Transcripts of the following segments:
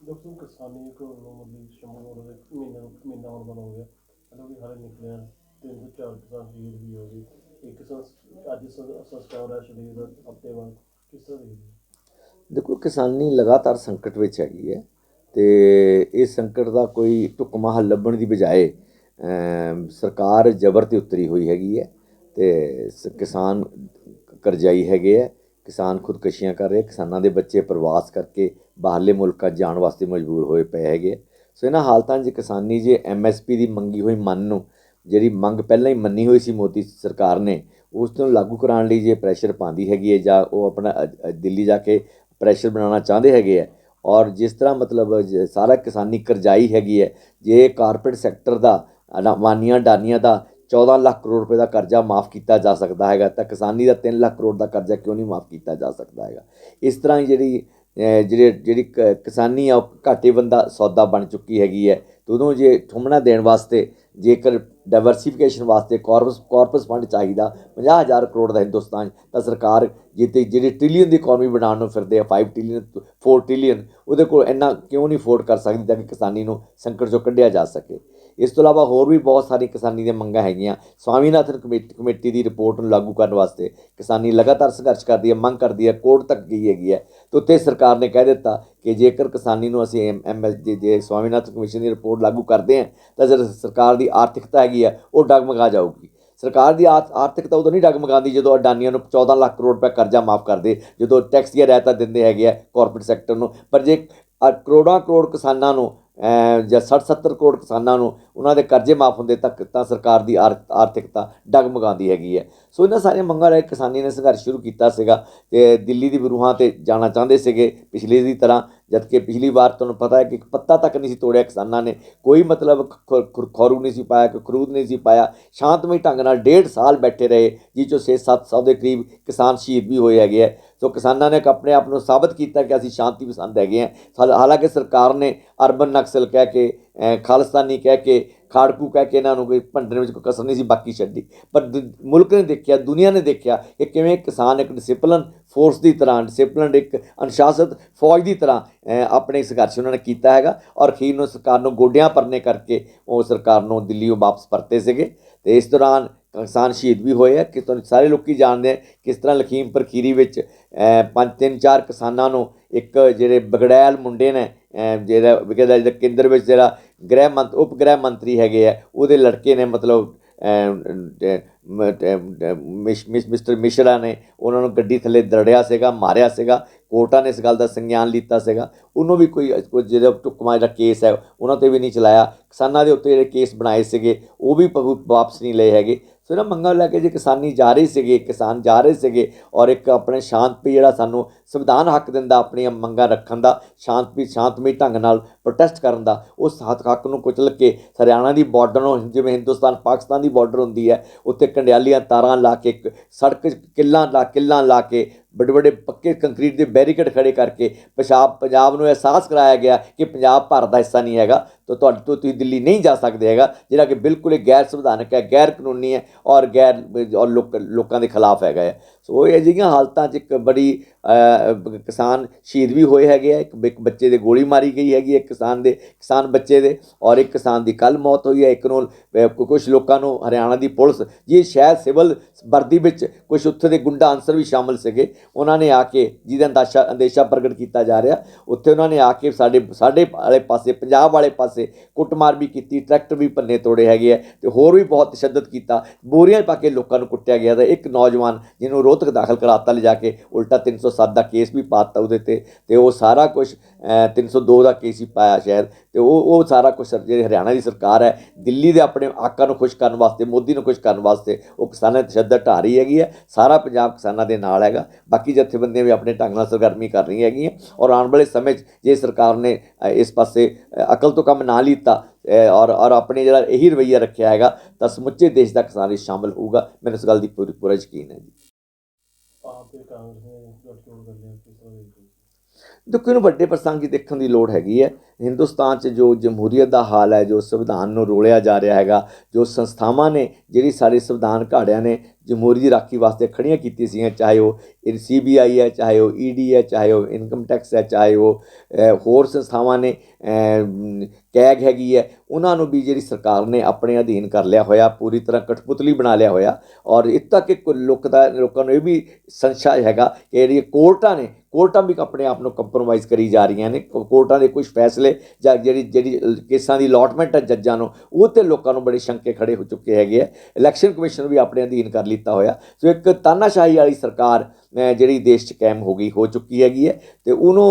Doctor ਕਿਸਾਨੀ ਕੋ ਮਤਲਬ ਸ਼ਮੂਰ ਦੇ ਮਹੀਨਾ ਮਹੀਨਾ ਹੁਣ ਬਣ ਹੋ ਗਿਆ ਹਲੋ ਵੀ ਹਾਲੇ ਨਿਕਲਿਆ ਤਿੰਨ ਤੋਂ ਚਾਰ ਕਿਸਾਨ ਸ਼ਹੀਦ ਵੀ ਹੋ ਗਏ ਇੱਕ ਸੰਸ- ਅੱਜ ਸੰਸ- ਸੰਸਕਾਰ ਹੈ ਸ਼ਹੀਦ ਦਾ ਹਫ਼ਤੇ ਬਾਅਦ ਕਿਸ ਤਰ੍ਹਾਂ ਦੇਖਦੇ ਹੋ? ਦੇਖੋ, ਕਿਸਾਨੀ ਲਗਾਤਾਰ ਸੰਕਟ ਵਿੱਚ ਹੈਗੀ ਹੈ ਤੇ ਇਸ ਸੰਕਟ ਦਾ ਕੋਈ ਢੁਕਮਾ ਹੱਲ ਲੱਭਣ ਦੀ ਬਜਾਏ, ਅਮ, ਸਰਕਾਰ ਜ਼ਬਰ ਤੇ ਉਤਰੀ ਹੋਈ ਹੈਗੀ ਹੈ ਤੇ ਸ- ਕਿਸਾਨ ਕਰਜ਼ਾਈ ਹੈਗੇ ਹੈ ਕਿਸਾਨ ਖੁਦਕਸ਼ੀਆਂ ਕਰ ਰਹੇ, ਕਿਸਾਨਾਂ ਦੇ ਬੱਚੇ ਪ੍ਰਵਾਸ ਕਰਕੇ ਬਾਹਰਲੇ ਮੁਲਕਾਂ ਜਾਣ ਵਾਸਤੇ ਮਜਬੂਰ ਹੋਏ ਪਏ ਹੈਗੇ ਸੋ ਇਹਨਾਂ ਹਾਲਤਾਂ 'ਚ ਕਿਸਾਨੀ ਜੇ ਐਮਐਸਪੀ ਦੀ ਮੰਗੀ ਹੋਈ ਮੰਨ ਨੂੰ, ਜਿਹੜੀ ਮੰਗ ਪਹਿਲਾਂ ਹੀ ਮੰਨੀ ਹੋਈ ਸੀ ਮੋਦੀ ਸਰਕਾਰ ਨੇ, ਉਸ ਨੂੰ ਲਾਗੂ ਕਰਾਉਣ ਲਈ ਜੇ ਪ੍ਰੈਸ਼ਰ ਪਾਉਂਦੀ ਹੈਗੀ ਹੈ ਜਾਂ ਉਹ ਆਪਣਾ ਦਿੱਲੀ ਜਾ ਕੇ ਪ੍ਰੈਸ਼ਰ ਬਣਾਉਣਾ ਚਾਹੁੰਦੇ ਹੈਗੇ ਹੈ ਔਰ ਜਿਸ ਤਰ੍ਹਾਂ ਮਤਲਬ ਸਾਰਾ ਕਿਸਾਨੀ ਕਰਜ਼ਾਈ ਹੈਗੀ ਹੈ, ਜੇ ਕਾਰਪੋਰੇਟ ਸੈਕਟਰ ਦਾ ਅਡਾਨੀਆਂ ਡਾਨੀਆਂ ਦਾ 14 ਲੱਖ ਕਰੋੜ ਰੁਪਏ ਦਾ ਕਰਜ਼ਾ ਮਾਫ ਕੀਤਾ ਜਾ ਸਕਦਾ ਹੈਗਾ ਤਾਂ ਕਿਸਾਨੀ ਦਾ 3 ਲੱਖ ਕਰੋੜ ਦਾ ਕਰਜ਼ਾ ਕਿਉਂ ਨਹੀਂ ਮਾਫ ਕੀਤਾ ਜਾ ਸਕਦਾ ਹੈਗਾ? ਇਸ ਤਰ੍ਹਾਂ ਹੀ ਜਿਹੜੀ ਜਿਹੜੇ, ਜਿਹੜੀ ਕ- ਕਿਸਾਨੀ ਆ ਉਹ ਘਾਟੇ ਬੰਦਾ ਸੌਦਾ ਬਣ ਚੁੱਕੀ ਹੈਗੀ ਹੈ। ਤੇ ਉਦੋਂ ਜੇ ਠੁੰਮਣਾ ਦੇਣ ਵਾਸਤੇ ਜੇਕਰ ਡਾਈਵਰਸਿਫਿਕੇਸ਼ਨ ਵਾਸਤੇ ਕਾਰਪਸ ਕਾਰਪਸ ਫੰਡ ਚਾਹੀਦਾ 50000 ਕਰੋੜ ਦਾ ਹਿੰਦੁਸਤਾਨ 'ਚ, ਤਾਂ ਸਰਕਾਰ ਜਿੱਤੇ ਜਿਹੜੀ ਟ੍ਰਿਲੀਅਨ ਦੀ ਇਕਨੋਮੀ ਬਣਾਉਣ ਨੂੰ ਫਿਰਦੇ ਆ 5 ਟ੍ਰਿਲੀਅਨ 4 ਟ੍ਰਿਲੀਅਨ ਉਹਦੇ ਕੋਲ ਇੰਨਾ ਕਿਉਂ ਨਹੀਂ ਅਫੋਰਡ ਕਰ ਸਕਦੀ ਤਾਂ ਕਿ ਕਿਸਾਨੀ ਨੂੰ ਸੰਕਟ ਚੋਂ ਕੱਢਿਆ ਜਾ ਸਕੇ। ਇਸ ਤੋਂ ਇਲਾਵਾ ਹੋਰ ਵੀ ਬਹੁਤ ਸਾਰੀ ਕਿਸਾਨੀ ਦੀਆਂ ਮੰਗਾਂ ਹੈਗੀਆਂ। ਸਵਾਮੀਨਾਥਨ ਕਮੇਟੀ ਕਮੇਟੀ ਦੀ ਰਿਪੋਰਟ ਨੂੰ ਲਾਗੂ ਕਰਨ ਵਾਸਤੇ ਕਿਸਾਨੀ ਲਗਾਤਾਰ ਸੰਘਰਸ਼ ਕਰਦੀ ਹੈ ਮੰਗ ਕਰਦੀ ਹੈ ਕੋਰਟ ਤੱਕ ਗਈ ਹੈਗੀ ਹੈ। ਤੇ ਉੱਤੇ ਸਰਕਾਰ ਨੇ ਕਹਿ ਦਿੱਤਾ ਕਿ ਜੇਕਰ ਕਿਸਾਨੀ ਨੂੰ ਅਸੀਂ ਐਮਐਸ ਜੇ ਸਵਾਮੀਨਾਥਨ ਕਮਿਸ਼ਨ ਦੀ ਰਿਪੋਰਟ ਲਾਗੂ ਕਰਦੇ ਹਾਂ ਤਾਂ ਜਿਹੜੀ ਸਰਕਾਰ ਦੀ ਆਰਥਿਕਤਾ ਹੈਗੀ ਹੈ ਉਹ ਡਗਮਗਾ ਜਾਊਗੀ। ਸਰਕਾਰ ਦੀ ਆਰ- ਆਰਥਿਕਤਾ ਉਦੋਂ ਨਹੀਂ ਡਗਮਗਾਉਂਦੀ ਜਦੋਂ ਅਡਾਨੀਆਂ ਨੂੰ 14 ਲੱਖ ਕਰੋੜ ਰੁਪਏ ਕਰਜ਼ਾ ਮਾਫ ਕਰਦੇ ਜਦੋਂ ਟੈਕਸ ਦੀਆਂ ਰਿਆਇਤਾਂ ਦਿੰਦੇ ਹੈਗੇ ਆ ਕਾਰਪੋਰੇਟ ਸੈਕਟਰ ਨੂੰ। ਪਰ ਜੇ ਅ- ਕਰੋੜਾਂ ਕਰੋੜ ਕਿਸਾਨਾਂ ਨੂੰ ਜਾਂ 60 70 ਕਰੋੜ ਕਿਸਾਨਾਂ ਨੂੰ ਉਹਨਾਂ ਦੇ ਕਰਜ਼ੇ ਮਾਫ ਹੁੰਦੇ ਤੱਕ ਤਾਂ ਸਰਕਾਰ ਦੀ ਆਰ- ਆਰਥਿਕਤਾ ਡਗਮਗਾਉਂਦੀ ਹੈਗੀ ਹੈ ਸੋ ਇਹਨਾਂ ਸਾਰੀਆਂ ਮੰਗਾਂ ਲੈ ਕਿਸਾਨੀ ਨੇ ਸੰਘਰਸ਼ ਸ਼ੁਰੂ ਕੀਤਾ ਸੀਗਾ ਤੇ ਦਿੱਲੀ ਦੀ ਬਰੂਹਾਂ ਤੇ ਜਾਣਾ ਚਾਹੁੰਦੇ ਸੀਗੇ ਪਿਛਲੇ ਦੀ ਤਰ੍ਹਾਂ। ਜਦਕਿ ਪਿਛਲੀ ਵਾਰ ਤੁਹਾਨੂੰ ਪਤਾ ਹੈ ਕਿ ਇੱਕ ਪੱਤਾ ਤੱਕ ਨਹੀਂ ਸੀ ਤੋੜਿਆ ਕਿਸਾਨਾਂ ਨੇ, ਕੋਈ ਮਤਲਬ ਖ- ਖ- ਨਹੀਂ ਸੀ ਪਾਇਆ, ਕੋਈ ਖਰੂਦ ਨਹੀਂ ਸੀ ਪਾਇਆ, ਸ਼ਾਂਤਮਈ ਢੰਗ ਨਾਲ ਡੇਢ ਸਾਲ ਬੈਠੇ ਰਹੇ ਜਿਸ ਚੋਂ 6-700 ਦੇ ਕਰੀਬ ਕਿਸਾਨ ਸ਼ਹੀਦ ਵੀ ਹੋਏ ਹੈਗੇ ਹੈ ਸੋ ਕਿਸਾਨਾਂ ਨੇ ਆਪਣੇ ਆਪ ਨੂੰ ਸਾਬਤ ਕੀਤਾ ਕਿ ਅਸੀਂ ਸ਼ਾਂਤੀ ਪਸੰਦ ਹੈਗੇ ਹਾਂ ਹਾਲਾਂਕਿ ਸਰਕਾਰ ਨੇ ਅਰਬਨ ਨਕਸਲ ਕਹਿ ਕੇ, ਅਹ ਖਾਲਿਸਤਾਨੀ ਕਹਿ ਕੇ ਖਾੜਕੂ ਕਹਿ ਕੇ ਇਹਨਾਂ ਨੂੰ ਕੋਈ ਭੰਡਣ ਵਿੱਚ ਕੋਈ ਕਸਰ ਨਹੀਂ ਸੀ, ਬਾਕੀ ਛੱਡੀ। ਪਰ ਦੁ- ਮੁਲਕ ਨੇ ਦੇਖਿਆ, ਦੁਨੀਆ ਨੇ ਦੇਖਿਆ ਕਿ ਕਿਵੇਂ ਕਿਸਾਨ, ਇੱਕ ਡਿਸਪਲਨ ਫੋਰਸ ਦੀ ਤਰ੍ਹਾਂ ਡਿਸਪਲਨਡ ਇੱਕ ਅਨੁਸ਼ਾਸਿਤ ਫੌਜ ਦੀ ਤਰ੍ਹਾਂ ਆਪਣੇ ਸੰਘਰਸ਼ ਉਹਨਾਂ ਨੇ ਕੀਤਾ ਹੈਗਾ ਔਰ ਅਖੀਰ ਨੂੰ ਸਰਕਾਰ ਨੂੰ ਗੋਡਿਆਂ ਭਰਨੇ ਕਰਕੇ ਉਹ ਸਰਕਾਰ ਨੂੰ ਦਿੱਲੀੋਂ ਵਾਪਸ ਪਰਤੇ ਸੀਗੇ। ਤੇ ਇਸ ਦੌਰਾਨ ਕਿਸਾਨ ਸ਼ਹੀਦ ਵੀ ਹੋਏ ਆ। ਕਿ ਤੁਹਾਨੂੰ ਸਾਰੇ ਲੋਕੀ ਜਾਣਦੇ ਆ ਕਿਸ ਤਰ੍ਹਾਂ ਲਖੀਮਪੁਰ ਖੀਰੀ ਵਿੱਚ ਪੰਜ, ਤਿੰਨ, ਚਾਰ ਕਿਸਾਨਾਂ ਨੂੰ ਇੱਕ ਜਿਹੜੇ ਬਗੜੈਲ ਮੁੰਡੇ ਨੇ ਜਿਹੜਾ ਵਿਕਦਾ ਜਿਹੜਾ ਕੇਂਦਰ ਵਿੱਚ ਜਿਹੜਾ ਗ੍ਰਹਿ ਮੰਤ, ਉਪ ਗ੍ਰਹਿ ਮੰਤਰੀ ਹੈਗੇ ਆ, ਉਹਦੇ ਲੜਕੇ ਨੇ ਮਤਲਬ ਮਿਸਟਰ ਮਿਸ਼ਰਾ ਨੇ ਉਹਨਾਂ ਨੂੰ ਗੱਡੀ ਥੱਲੇ ਦਰੜਿਆ ਸੀਗਾ, ਮਾਰਿਆ ਸੀਗਾ ਕੋਰਟਾਂ ਨੇ ਇਸ ਗੱਲ ਦਾ ਸੰਗਿਆਨ ਲਿੱਤਾ ਸੀਗਾ। ਉਹਨੂੰ ਵੀ ਕੋਈ ਕੋਈ ਜਿਹੜਾ ਟੁਕਮਾ ਜਿਹੜਾ ਕੇਸ ਹੈ, ਉਹਨਾਂ ਤੇ ਵੀ ਨਹੀਂ ਚਲਾਇਆ। ਕਿਸਾਨਾਂ ਦੇ ਉੱਤੇ ਜਿਹੜੇ ਕੇਸ ਬਣਾਏ ਸੀਗੇ, ਉਹ ਵੀ ਵਾਪਸ ਨਹੀਂ ਲਏ ਹੈਗੇ। ਸੋ ਇਹਨਾਂ ਮੰਗਾਂ ਲੈ ਕੇ ਜੇ ਕਿਸਾਨੀ ਜਾ ਰਹੇ ਸੀਗੇ, ਕਿਸਾਨ ਜਾ ਰਹੇ ਸੀਗੇ ਔਰ ਇੱਕ ਆਪਣੇ ਸ਼ਾਂਤਪੀ ਜਿਹੜਾ ਸਾਨੂੰ ਸੰਵਿਧਾਨ ਹੱਕ ਦਿੰਦਾ ਆਪਣੀਆਂ ਮੰਗਾਂ ਰੱਖਣ ਦਾ, ਸ਼ਾਂਤਪੀ, ਸ਼ਾਂਤਮਈ ਢੰਗ ਨਾਲ ਪ੍ਰੋਟੈਸਟ ਕਰਨ ਦਾ, ਉਸ ਹੱਕ ਹੱਕ ਨੂੰ ਕੁਚਲ ਕੇ ਹਰਿਆਣਾ ਦੀ ਬਾਰਡਰ ਨੂੰ, ਜਿਵੇਂ ਹਿੰਦੁਸਤਾਨ, ਪਾਕਿਸਤਾਨ ਦੀ ਬਾਰਡਰ ਹੁੰਦੀ ਹੈ ਉੱਥੇ ਕੰਡਿਆਲੀਆਂ ਤਾਰਾਂ ਲਾ ਕੇ ਸੜਕ 'ਚ ਕਿੱਲਾਂ ਲਾ ਕਿੱਲਾਂ ਲਾ ਕੇ ਵੱਡੇ ਵੱਡੇ ਪੱਕੇ ਕੰਕਰੀਟ ਦੇ ਬੈਰੀਕੇਡ ਖੜੇ ਕਰਕੇ ਪੰਜਾਬ ਪੰਜਾਬ ਨੂੰ ਅਹਿਸਾਸ ਕਰਾਇਆ ਗਿਆ ਕਿ ਪੰਜਾਬ ਭਾਰਤ ਦਾ ਹਿੱਸਾ ਨਹੀਂ ਹੈਗਾ। ਤਾਂ ਤੁਹਾਡੇ ਤੋਂ ਤੁਸੀਂ ਦਿੱਲੀ ਨਹੀਂ ਜਾ ਸਕਦੇ ਹੈਗਾ, ਜਿਹੜਾ ਕਿ ਬਿਲਕੁਲ ਹੀ ਗੈਰ ਸੰਵਿਧਾਨਕ ਹੈ, ਗੈਰ ਕਾਨੂੰਨੀ ਹੈ ਔਰ ਗੈਰ, ਔਰ ਲੋਕਾਂ ਦੇ ਖਿਲਾਫ ਹੈਗਾ ਹੈ। ਸੋ ਇਹ ਜਿਹੀਆਂ ਹਾਲਤਾਂ 'ਚ ਇੱਕ ਬੜੀ ਕਿਸਾਨ ਸ਼ਹੀਦ ਵੀ ਹੋਏ ਹੈਗੇ ਆ, ਇੱਕ ਬੱਚੇ ਦੇ ਗੋਲੀ ਮਾਰੀ ਗਈ ਹੈਗੀ ਹੈ ਕਿਸਾਨ ਦੇ, ਕਿਸਾਨ ਬੱਚੇ ਦੇ ਔਰ ਇੱਕ ਕਿਸਾਨ ਦੀ ਕੱਲ ਮੌਤ ਹੋਈ ਹੈ, ਇੱਕ ਨੂੰ ਕੁਝ ਲੋਕਾਂ ਨੂੰ ਹਰਿਆਣਾ ਦੀ ਪੁਲਿਸ, ਜੀ ਸ਼ਾਇਦ ਸਿਵਲ ਵਰਦੀ ਵਿੱਚ ਕੁਝ ਉੱਥੇ ਦੇ ਗੁੰਡਾ ਅਨਸਰ ਵੀ ਸ਼ਾਮਲ ਸੀਗੇ, ਉਹਨਾਂ ਨੇ ਆ ਕੇ ਜਿਹਦਾ ਅੰਦਾਸ਼ਾ, ਅੰਦੇਸ਼ਾ ਪ੍ਰਗਟ ਕੀਤਾ ਜਾ ਰਿਹਾ, ਉੱਥੇ ਉਹਨਾਂ ਨੇ ਆ ਕੇ ਸਾਡੇ ਸਾਡੇ ਵਾਲੇ ਪਾਸੇ, ਪੰਜਾਬ ਵਾਲੇ ਪਾਸੇ ਕੁੱਟਮਾਰ ਵੀ ਕੀਤੀ, ਟਰੈਕਟਰ ਵੀ ਪੰਨੇ ਤੋੜੇ ਹੈਗੇ ਆ ਤੇ ਹੋਰ ਵੀ ਬਹੁਤ ਤਸ਼ੱਦਦ ਕੀਤਾ। ਬੋਰੀਆਂ ਪਾ ਕੇ ਲੋਕਾਂ ਨੂੰ ਕੁੱਟਿਆ ਗਿਆ ਤਾਂ ਇੱਕ ਨੌਜਵਾਨ ਜਿਹਨੂੰ ਰੋਹਤਕ ਦਾਖਲ ਕਰਾਤਾ ਲਿਜਾ ਕੇ ਉਲਟਾ 307 ਦਾ ਕੇਸ ਵੀ ਪਾਤਾ ਉਹਦੇ ਤੇ ਤੇ ਉਹ ਸਾਰਾ ਕੁਝ 302 ਦਾ ਕੇਸ ਹੀ ਪਾਇਆ ਸ਼ਾਇਦ ਤੇ ਉਹ ਉਹ ਸਾਰਾ ਕੁਝ ਜਿਹੜੀ ਹਰਿਆਣਾ ਦੀ ਸਰਕਾਰ ਹੈ, ਦਿੱਲੀ ਦੇ ਆਪਣੇ ਆਕਾਂ ਨੂੰ ਖੁਸ਼ ਕਰਨ ਵਾਸਤੇ, ਮੋਦੀ ਨੂੰ ਖੁਸ਼ ਕਰਨ ਵਾਸਤੇ ਉਹ ਕਿਸਾਨਾਂ 'ਤੇ ਤਸ਼ੱਦਦ ਢਾ ਰਹੀ ਹੈਗੀ ਹੈ, ਸਾਰਾ ਪੰਜਾਬ ਕਿਸਾਨਾਂ ਦੇ ਨਾਲ ਹੈਗਾ, ਬਾਕੀ ਜਥੇਬੰਦੀਆਂ ਵੀ ਆਪਣੇ ਢੰਗ ਨਾਲ ਸਰਗਰਮੀ ਕਰ ਰਹੀਆਂ ਹੈਗੀਆਂ ਔਰ ਆਉਣ ਵਾਲੇ ਸਮੇਂ 'ਚ ਜੇ ਸਰਕਾਰ ਨੇ ਇਸ ਪਾਸੇ ਅਕਲ ਤੋਂ ਕੰਮ ਨਾ ਲਿੱਤਾ ਔਰ ਔਰ ਆਪਣੇ ਜਿਹੜਾ ਇਹੀ ਰਵੱਈਆ ਰੱਖਿਆ ਹੈਗਾ ਤਾਂ ਸਮੁੱਚੇ ਦੇਸ਼ ਦਾ ਕਿਸਾਨ ਇਸ 'ਚ ਸ਼ਾਮਲ ਹੋਊਗਾ। ਮੈਨੂੰ ਇਸ ਗੱਲ ਦੀ ਪੂਰੀ ਪੂਰਾ ਯਕੀਨ ਹੈ ਜੀ। ਆਪ ਤੇ ਕਾਂਗਰਸ ਨੇ ਗੱਠਜੋੜ ਕਰ ਲਿਆ ਕਿਸ ਤਰ੍ਹਾਂ ਦੇਖਦੇ ਹੋ? ਦੇਖੋ ਇਹਨੂੰ ਵੱਡੇ ਪ੍ਰਸੰਗ 'ਚ ਦੇਖਣ ਦੀ ਲੋੜ ਹੈਗੀ ਹੈ। ਹਿੰਦੁਸਤਾਨ 'ਚ ਜੋ ਜਮਹੂਰੀਅਤ ਦਾ ਹਾਲ ਹੈ ਜੋ ਸੰਵਿਧਾਨ ਨੂੰ ਰੋਲਿਆ ਜਾ ਰਿਹਾ ਹੈਗਾ ਜੋ ਸੰਸਥਾਵਾਂ ਨੇ ਜਿਹੜੀ ਸਾਡੇ ਸੰਵਿਧਾਨ ਘਾੜਿਆਂ ਨੇ ਜਮਹੂਰੀ ਦੀ ਰਾਖੀ ਵਾਸਤੇ ਖੜੀਆਂ ਕੀਤੀਆਂ ਸੀਗੀਆਂ, ਚਾਹੇ ਉਹ ਸੀਬੀਆਈ ਹੈ, ਚਾਹੇ ਉਹ ਈਡੀ ਹੈ, ਚਾਹੇ ਉਹ ਇਨਕਮ ਟੈਕਸ ਹੈ, ਚਾਹੇ ਉਹ ਹੋਰ ਸੰਸਥਾਵਾਂ ਨੇ ਕੈਗ ਹੈਗੀ ਹੈ, ਉਹਨਾਂ ਨੂੰ ਵੀ ਜਿਹੜੀ ਸਰਕਾਰ ਨੇ ਆਪਣੇ ਅਧੀਨ ਕਰ ਲਿਆ ਹੋਇਆ, ਪੂਰੀ ਤਰ੍ਹਾਂ ਕਠਪੁਤਲੀ ਬਣਾ ਲਿਆ ਹੋਇਆ, ਔਰ ਇੱਥੇ ਤੱਕ ਕਿ ਲੋਕ ਦਾ, ਲੋਕਾਂ ਨੂੰ ਇਹ ਵੀ ਸੰਸ਼ਾ ਹੈਗਾ ਕਿ ਜਿਹੜੀਆਂ ਕੋਰਟਾਂ ਨੇ, ਕੋਰਟਾਂ ਵੀ ਆਪਣੇ ਆਪ ਨੂੰ ਕੰਪਰੋਮਾਈਜ਼ ਕਰੀ ਜਾ ਰਹੀਆਂ ਨੇ ਕੋਰਟਾਂ ਦੇ ਕੁਝ ਫੈਸਲੇ ਜਾਂ ਜਿਹੜੀ ਜਿਹੜੀ ਕੇਸਾਂ ਦੀ ਅਲਾਟਮੈਂਟ ਹੈ ਜੱਜਾਂ ਨੂੰ, ਉਹ ਤੇ ਲੋਕਾਂ ਨੂੰ ਬੜੇ ਸ਼ੰਕੇ ਖੜੇ ਹੋ ਚੁੱਕੇ ਹੈਗੇ ਆ। ਇਲੈਕਸ਼ਨ ਕਮਿਸ਼ਨ ਵੀ ਆਪਣੇ ਅਧੀਨ ਕਰ ਲਿੱਤਾ ਹੋਇਆ। ਸੋ ਇੱਕ ਤਾਨਾਸ਼ਾਹੀ ਵਾਲੀ ਸਰਕਾਰ ਜਿਹੜੀ ਦੇਸ਼ 'ਚ ਕਾਇਮ ਹੋ ਗਈ, ਹੋ ਚੁੱਕੀ ਹੈਗੀ ਹੈ ਤੇ ਉਹਨੂੰ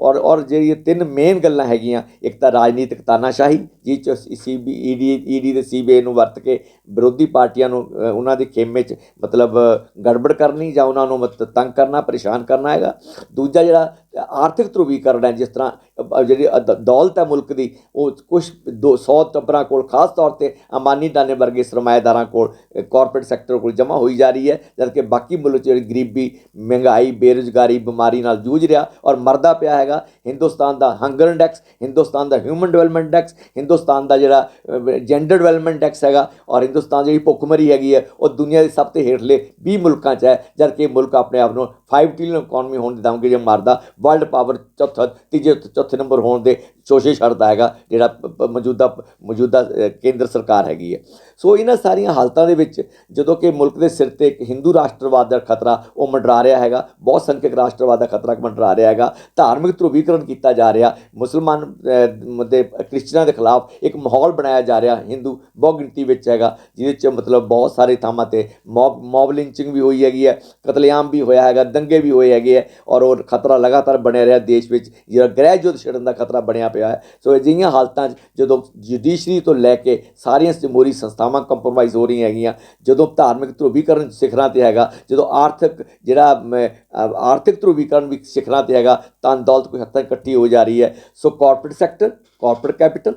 ਔਰ ਔਰ ਜਿਹੜੀ ਤਿੰਨ ਮੇਨ ਗੱਲਾਂ ਹੈਗੀਆਂ, ਇੱਕ ਤਾਂ ਰਾਜਨੀਤਿਕ ਤਾਨਾਸ਼ਾਹੀ ਜਿਸ ਚ ਸੀਬੀ ਈਡੀ ਈਡੀ ਤੇ ਸੀਬੀਆਈ ਨੂੰ ਵਰਤ ਕੇ ਵਿਰੋਧੀ ਪਾਰਟੀਆਂ ਨੂੰ ਉਹਨਾਂ ਦੇ ਖੇਮੇ 'ਚ ਮਤਲਬ ਗੜਬੜ ਕਰਨੀ ਜਾਂ ਉਹਨਾਂ ਨੂੰ ਮਤ ਤੰਗ ਕਰਨਾ, ਪਰੇਸ਼ਾਨ ਕਰਨਾ ਹੈਗਾ। ਦੂਜਾ ਜਿਹੜਾ ਆਰਥਿਕ ਧਰੁਵੀਕਰਨ ਹੈ, ਜਿਸ ਤਰ੍ਹਾਂ ਜਿਹੜੀ ਅਦ- ਦੌਲਤ ਹੈ ਮੁਲਕ ਦੀ, ਉਹ ਕੁਝ 200 ਟੱਬਰਾਂ ਕੋਲ, ਖਾਸ ਤੌਰ ਤੇ ਅੰਬਾਨੀ ਦਾਨੇ ਵਰਗੇ ਸਰਮਾਏਦਾਰਾਂ ਕੋਲ ਕਾਰਪੋਰੇਟ ਸੈਕਟਰ ਕੋਲ ਜਮ੍ਹਾਂ ਹੋਈ ਜਾ ਰਹੀ ਹੈ, ਜਦਕਿ ਬਾਕੀ ਮੁਲਕ 'ਚ ਜਿਹੜੀ ਗਰੀਬੀ ਮਹਿੰਗਾਈ, ਬੇਰੁਜ਼ਗਾਰੀ, ਬਿਮਾਰੀ ਨਾਲ ਜੂਝ ਰਿਹਾ ਔਰ ਮਰਦਾ ਪਿਆ ਹੈਗਾ ਹਿੰਦੁਸਤਾਨ ਦਾ ਹੰਗਰ ਇੰਡੈਕਸ ਹਿੰਦੁਸਤਾਨ ਦਾ ਹਿਊਮਨ ਡਿਵੈਲਪਮੈਂਟ ਇੰਡੈਕਸ ਹਿੰਦੁਸਤਾਨ ਦਾ ਜਿਹੜਾ ਜੈਂਡਰ ਡਿਵੈਲਪਮੈਂਟ ਇੰਡੈਕਸ ਹੈਗਾ ਔਰ ਹਿੰਦੁਸਤਾਨ ਜਿਹੜੀ ਭੁੱਖਮਰੀ ਹੈਗੀ ਹੈ, ਉਹ ਦੁਨੀਆ ਦੇ ਸਭ ਤੋਂ ਹੇਠਲੇ 20 ਮੁਲਕਾਂ 'ਚ ਹੈ, ਜਦਕਿ ਮੁਲਕ ਆਪਣੇ ਆਪ ਨੂੰ 5 ਟ੍ਰਿਲੀਅਨ ਇਕਨੋਮੀ ਹੋਣ ਦੇ ਦਮਗੇ ਜੇ ਮਾਰਦਾ ਵਰਲਡ ਪਾਵਰ ਚੌਥਾ, ਤੀਜੇ, ਚੌਥੇ ਨੰਬਰ ਹੋਣ ਦੇ ਸ਼ੋਸ਼ੇ ਛੱਡਦਾ ਹੈਗਾ, ਜਿਹੜਾ ਮੌਜੂਦਾ ਮੌਜੂਦਾ ਕੇਂਦਰ ਸਰਕਾਰ ਹੈਗੀ ਹੈ। ਸੋ ਇਹਨਾਂ ਸਾਰੀਆਂ ਹਾਲਤਾਂ ਦੇ ਵਿੱਚ ਜਦੋਂ ਕਿ ਮੁਲਕ ਦੇ ਸਿਰ ਤੇ ਇੱਕ ਹਿੰਦੂ ਰਾਸ਼ਟਰਵਾਦ ਦਾ ਖਤਰਾ ਉਹ ਮੰਡਰਾ ਰਿਹਾ ਹੈਗਾ, ਬਹੁਤ ਸੰਖਿਅਕ ਰਾਸ਼ਟਰਵਾਦ ਦਾ ਖਤਰਾ ਮੰਡਰਾ ਰਿਹਾ ਹੈਗਾ, ਧਾਰਮਿਕ ਧਰੁਵੀਕਰਨ ਕੀਤਾ ਜਾ ਰਿਹਾ, ਮੁਸਲਮਾਨ ਦੇ ਕ੍ਰਿਸਚਨਾਂ ਦੇ ਖਿਲਾਫ ਇੱਕ ਮਾਹੌਲ ਬਣਾਇਆ ਜਾ ਰਿਹਾ ਹਿੰਦੂ ਬਹੁ ਗਿਣਤੀ ਵਿੱਚ ਹੈਗਾ, ਜਿਹਦੇ ਚ ਮਤਲਬ ਬਹੁਤ ਸਾਰੇ ਥਾਵਾਂ ਤੇ ਮੌਬ ਮੌਬ ਲਿੰਚਿੰਗ ਵੀ ਹੋਈ ਹੈਗੀ ਹੈ, ਕਤਲੇਆਮ ਵੀ ਹੋਇਆ ਹੈਗਾ ਦੰਗੇ ਵੀ ਹੋਏ ਹੈਗੇ ਹੈ ਔਰ ਉਹ ਖਤਰਾ ਲਗਾਤਾਰ ਬਣਿਆ ਰਿਹਾ ਦੇਸ਼ ਵਿੱਚ, ਜਿਹੜਾ ਗ੍ਰਹਿ ਯੁੱਧ ਛਿੜਨ ਦਾ ਖਤਰਾ ਬਣਿਆ ਪਿਆ ਹੈ। ਸੋ ਅਜਿਹੀਆਂ ਹਾਲਤਾਂ 'ਚ ਜਦੋਂ ਜੁਡੀਸ਼ਰੀ ਤੋਂ ਲੈ ਕੇ ਸਾਰੀਆਂ ਜਮਹੂਰੀ ਸੰਸਥਾਵਾਂ ਕੰਪਰੋਮਾਈਜ਼ ਹੋ ਰਹੀਆਂ ਹੈਗੀਆਂ, ਜਦੋਂ ਧਾਰਮਿਕ ਧਰੁਵੀਕਰਨ ਸਿਖਰਾਂ ਤੇ ਹੈਗਾ, ਜਦੋਂ ਆਰਥਿਕ ਜਿਹੜਾ ਆਰਥਿਕ ਧਰੁਵੀਕਰਨ ਵੀ ਸਿਖਰਾਂ ਤੇ ਹੈਗਾ, ਤਾਂ ਦੌਲਤ ਕੋਈ ਹੱਥਾਂ ਇਕੱਠੀ ਹੋ ਜਾ ਰਹੀ ਹੈ। So corporate sector corporate capital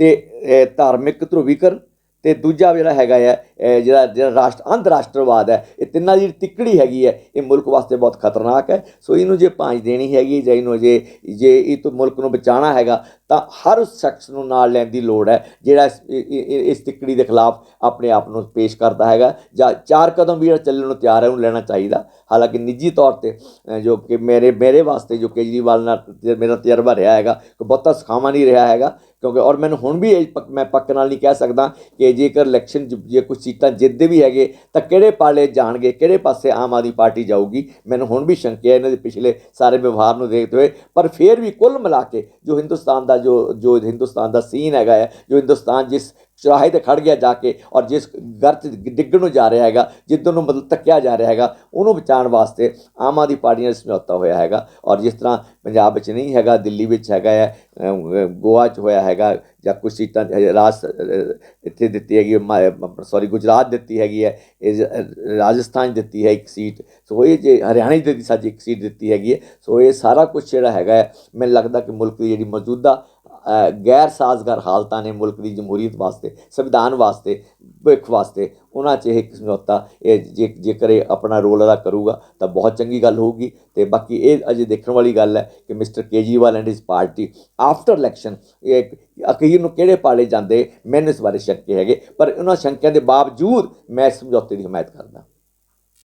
ਤੇ ਧਾਰਮਿਕ ਧਰੁਵੀਕਰਨ ਤੇ ਦੂਜਾ ਜਿਹੜਾ ਹੈਗਾ ਹੈ ਜਿਹੜਾ ਜਿਹੜਾ ਰਾਸ਼ਟਰ ਅੰਧ ਰਾਸ਼ਟਰਵਾਦ ਹੈ, ਇਹ ਤਿੰਨਾਂ ਦੀ ਤਿੱਕੜੀ ਹੈਗੀ ਹੈ, ਇਹ ਮੁਲਕ ਵਾਸਤੇ ਬਹੁਤ ਖਤਰਨਾਕ ਹੈ। ਸੋ ਇਹਨੂੰ ਜੇ ਭਾਂਜ ਦੇਣੀ ਹੈਗੀ, ਜਾਂ ਇਹਨੂੰ ਜੇ ਜੇ ਇਹ ਤੋਂ ਮੁਲਕ ਨੂੰ ਬਚਾਉਣਾ ਹੈਗਾ, ਤਾਂ ਹਰ ਸ਼ਖਸ ਨੂੰ ਨਾਲ ਲੈਣ ਦੀ ਲੋੜ ਹੈ, ਜਿਹੜਾ ਇਸ, ਇਹ- ਤਿੱਕੜੀ ਦੇ ਖਿਲਾਫ ਆਪਣੇ ਆਪ ਨੂੰ ਪੇਸ਼ ਕਰਦਾ ਹੈਗਾ। ਜਾਂ ਚਾਰ ਕਦਮ ਵੀ ਜਿਹੜਾ ਚੱਲਣ ਨੂੰ ਤਿਆਰ ਹੈ, ਉਹਨੂੰ ਲੈਣਾ ਚਾਹੀਦਾ। ਹਾਲਾਂਕਿ ਨਿੱਜੀ ਤੌਰ ਤੇ ਜੋ ਕਿ ਮੇਰੇ ਮੇਰੇ ਵਾਸਤੇ ਜੋ ਕੇਜਰੀਵਾਲ ਨਾਲ ਮੇਰਾ ਤਜਰਬਾ ਰਿਹਾ ਹੈਗਾ ਕਿ ਬਹੁਤਾ ਸੁਖਾਵਾਂ ਨਹੀਂ ਰਿਹਾ ਹੈਗਾ, ਕਿਉਂਕਿ, ਔਰ ਮੈਨੂੰ ਹੁਣ ਵੀ ਇਹ ਪੱਕ- ਮੈਂ ਪੱਕ ਨਾਲ ਨਹੀਂ ਕਹਿ ਸਕਦਾ ਕਿ ਜੇਕਰ ਇਲੈਕਸ਼ਨ 'ਚ, ਜੇ ਕੁਝ ਸੀਟਾਂ ਜਿੱਤਦੇ ਵੀ ਹੈਗੇ, ਤਾਂ ਕਿਹੜੇ ਪਾਲੇ ਜਾਣਗੇ, ਕਿਹੜੇ ਪਾਸੇ ਆਮ ਆਦਮੀ ਪਾਰਟੀ ਜਾਊਗੀ? ਮੈਨੂੰ ਹੁਣ ਵੀ ਸ਼ੰਕਿਆ ਇਹਨਾਂ ਦੇ ਪਿਛਲੇ ਸਾਰੇ ਵਿਵਹਾਰ ਨੂੰ ਦੇਖਦੇ ਹੋਏ, ਪਰ ਫਿਰ ਵੀ ਕੁੱਲ ਮਿਲਾ ਕੇ ਜੋ ਹਿੰਦੁਸਤਾਨ ਦਾ ਜੋ ਜੋ ਹਿੰਦੁਸਤਾਨ ਦਾ ਸੀਨ ਹੈਗਾ ਹੈ, ਜੋ ਹਿੰਦੁਸਤਾਨ ਜਿਸ ਚੁਰਾਹੇ ਤੇ ਖੜ ਗਿਆ ਜਾ ਕੇ ਔਰ ਜਿਸ ਗਰਤ ਡਿੱਗਣ ਨੂੰ ਜਾ ਰਿਹਾ ਹੈਗਾ ਜਿੱਦੋਂ ਨੂੰ ਮਤਲਬ ਧੱਕਿਆ ਜਾ ਰਿਹਾ ਹੈਗਾ, ਉਹਨੂੰ ਬਚਾਉਣ ਵਾਸਤੇ ਆਮ ਆਦਮੀ ਪਾਰਟੀ ਨਾਲ ਸਮਝੌਤਾ ਹੋਇਆ ਹੈਗਾ ਔਰ ਜਿਸ ਤਰ੍ਹਾਂ ਪੰਜਾਬ ਵਿੱਚ ਨਹੀਂ ਹੈਗਾ, ਦਿੱਲੀ ਵਿੱਚ ਹੈਗਾ ਹੈ ਗੋਆ 'ਚ ਹੋਇਆ ਹੈਗਾ ਜਾਂ ਕੁਝ ਸੀਟਾਂ ਰਾਜ ਇੱਥੇ ਦਿੱਤੀ ਹੈਗੀ ਸੌਰੀ ਗੁਜਰਾਤ ਦਿੱਤੀ ਹੈਗੀ ਹੈ, ਇਹ ਰਾਜਸਥਾਨ 'ਚ ਦਿੱਤੀ ਹੈ ਇੱਕ ਸੀਟ, ਸੋ ਇਹ ਜੇ ਹਰਿਆਣਾ 'ਚ ਦਿੱਤੀ ਸੱਚ ਇੱਕ ਸੀਟ ਦਿੱਤੀ ਹੈਗੀ ਹੈ, ਸੋ ਇਹ ਸਾਰਾ ਕੁਝ ਜਿਹੜਾ ਹੈਗਾ ਹੈ, ਮੈਨੂੰ ਲੱਗਦਾ ਕਿ ਮੁਲਕ ਦੀ ਜਿਹੜੀ ਮੌਜੂਦਾ ਗੈਰ ਸਾਜ਼ਗਾਰ ਹਾਲਤਾਂ ਨੇ ਮੁਲਕ ਦੀ ਜਮਹੂਰੀਅਤ ਵਾਸਤੇ, ਸੰਵਿਧਾਨ ਵਾਸਤੇ, ਭਵਿੱਖ ਵਾਸਤੇ, ਉਹਨਾਂ 'ਚ ਇਹ ਇੱਕ ਸਮਝੌਤਾ ਇਹ ਜੇ, ਜੇਕਰ ਇਹ ਆਪਣਾ ਰੋਲ ਅਦਾ ਕਰੂਗਾ ਤਾਂ ਬਹੁਤ ਚੰਗੀ ਗੱਲ ਹੋਊਗੀ। ਤੇ ਬਾਕੀ ਇਹ ਅਜੇ ਦੇਖਣ ਵਾਲੀ ਗੱਲ ਹੈ ਕਿ mister Kejriwal and his party after election ਇਹ ਅਖੀਰ ਨੂੰ ਕਿਹੜੇ ਪਾਲੇ ਜਾਂਦੇ, ਮੈਨੂੰ ਇਸ ਬਾਰੇ ਸ਼ੰਕੇ ਹੈਗੇ, ਪਰ ਉਹਨਾਂ ਸ਼ੰਕਿਆਂ ਦੇ ਬਾਵਜੂਦ ਮੈਂ ਇਸ ਸਮਝੌਤੇ ਦੀ ਹਮਾਇਤ ਕਰਦਾ।